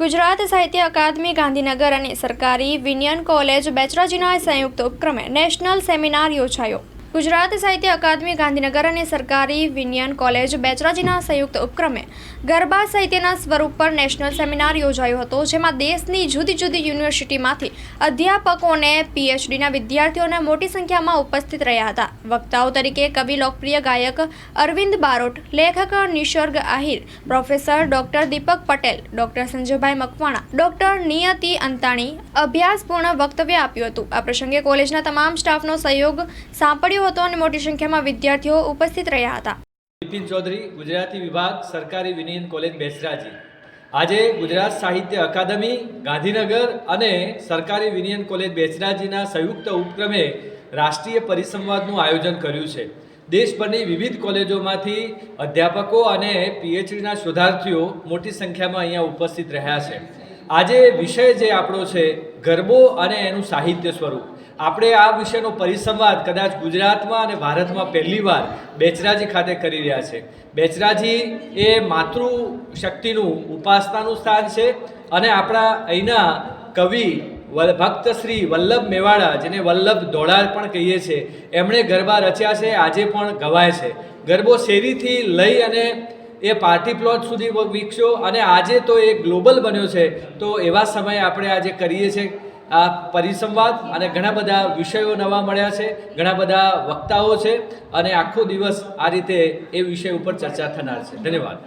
ગુજરાત સાહિત્ય અકાદમી ગાંધીનગર અને સરકારી વિનિયન કોલેજ બેચરાજીના સંયુક્ત ઉપક્રમે નેશનલ સેમિનાર યોજાયો. ગુજરાત સાહિત્ય અકાદમી, ગાંધીનગર અને સરકારી વિનયન કોલેજ બેચરાજીના સંયુક્ત ઉપક્રમે ગરબા સાહિત્યના સ્વરૂપ પર નેશનલ સેમિનાર યોજાયો હતો, જેમાં દેશની જુદી જુદી યુનિવર્સિટીમાંથી અધ્યાપકો અને પીએચડીના વિદ્યાર્થીઓને મોટી સંખ્યામાં ઉપસ્થિત રહ્યા હતા. વક્તાઓ તરીકે કવિ, લોકપ્રિય ગાયક અરવિંદ બારોટ, લેખક Nisarg Ahir, professor doctor Deepak Patel, doctor Sanjaybhai Makwana, doctor Niyati Antani અભ્યાસપૂર્ણ વક્તવ્ય આપ્યું હતું. આ પ્રસંગે કોલેજના તમામ સ્ટાફનો સહયોગ સાંપડ્યો હતો અને મોટી સંખ્યામાં વિદ્યાર્થીઓ ઉપસ્થિત રહ્યા હતા. બિપિન ચૌધરી, ગુજરાતી વિભાગ, સરકારી વિનયન કોલેજ બેસરાજી. આજે ગુજરાત સાહિત્ય અકાદમી, ગાંધીનગર અને સરકારી વિનયન કોલેજ બેસરાજીના સંયુક્ત ઉપક્રમે રાષ્ટ્રીય પરિસંવાદનું આયોજન કર્યું છે. દેશભરની વિવિધ કોલેજોમાંથી અધ્યાપકો અને પીએચડીના શોધાર્થીઓ મોટી સંખ્યામાં અહીંયા ઉપસ્થિત રહ્યા છે. આજે વિષય જે આપણો છે, ગરબો અને એનું સાહિત્ય સ્વરૂપ. આપણે આ વિષયનો પરિસંવાદ કદાચ ગુજરાતમાં અને ભારતમાં પહેલીવાર બેચરાજી ખાતે કરી રહ્યા છે. બેચરાજી એ માતૃ શક્તિનું ઉપાસનાનું સ્થાન છે અને આપણા અહીંના કવિ ભક્ત શ્રી વલ્લભ મેવાડા, જેને વલ્લભ દોડાર પણ કહીએ છીએ એમણે ગરબા રચ્યા છે, આજે પણ ગવાય છે. ગરબો શેરીથી લઈ અને એ પાર્ટી પ્લોટ સુધી વિકસ્યો અને આજે તો એ ગ્લોબલ બન્યો છે. તો એવા સમયે આપણે આજે કરીએ છીએ આ પરિસંવાદ અને ઘણા બધા વિષયો નવા મળ્યા છે, ઘણા બધા વક્તાઓ છે અને આખો દિવસ આ રીતે એ વિષય ઉપર ચર્ચા થનાર છે. ધન્યવાદ.